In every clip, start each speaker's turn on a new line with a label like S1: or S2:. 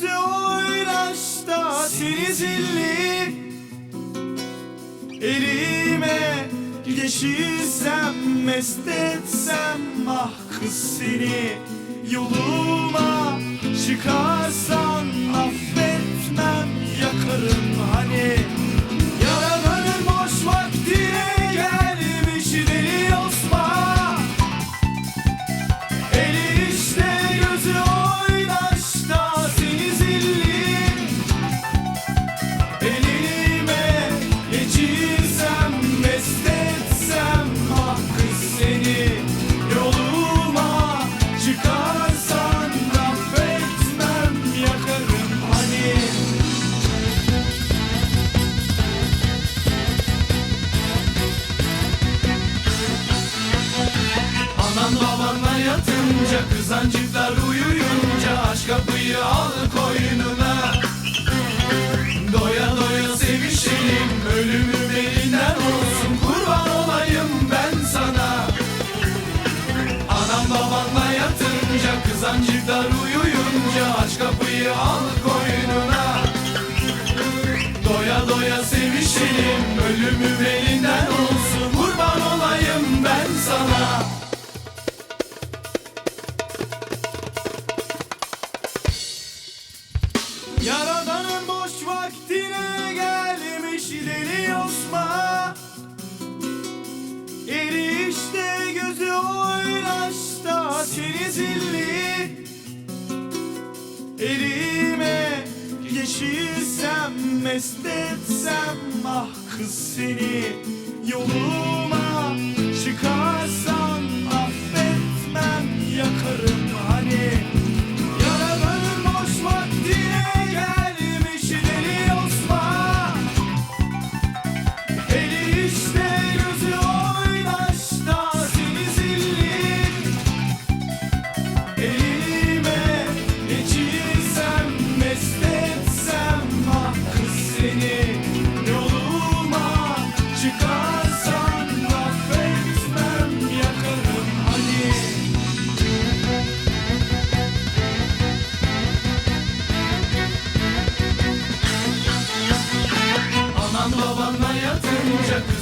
S1: göze oynaşta seni zilli. Elime geçirsem mest etsem ah kız seni Yoluma çıkarsa Babanla yatınca Kızancıklar uyuyunca Aç kapıyı al koynuna. Doya doya sevişelim Ölümüm elinden olsun. Kurban olayım ben sana. Anam babanla yatınca Kızancıklar uyuyunca Aç kapıyı al koynuna. Doya doya sevişelim Ölümüm elinden olsun. Kurban olayım ben sana seni zilli Elime geçirsem mest etsem ah kız seni Yoluma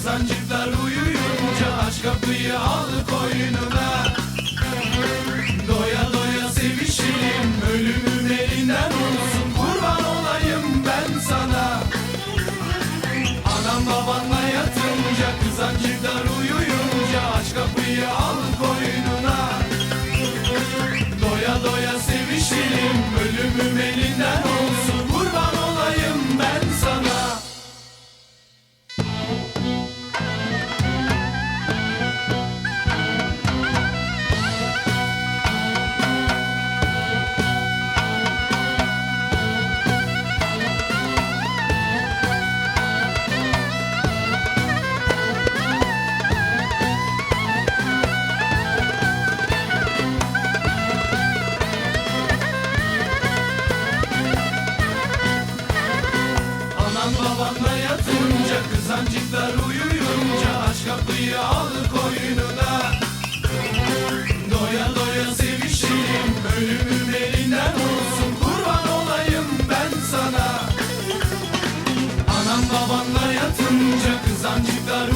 S1: Kızancıklar uyuyunca Aç kapıyı al koynuna Kızancıklar uyuyunca Aç kapıyı al koynuna Doya doya sevişelim Ölümüm elinden olsun Kurban olayım ben sana. Anam babanla yatınca Kızancıklar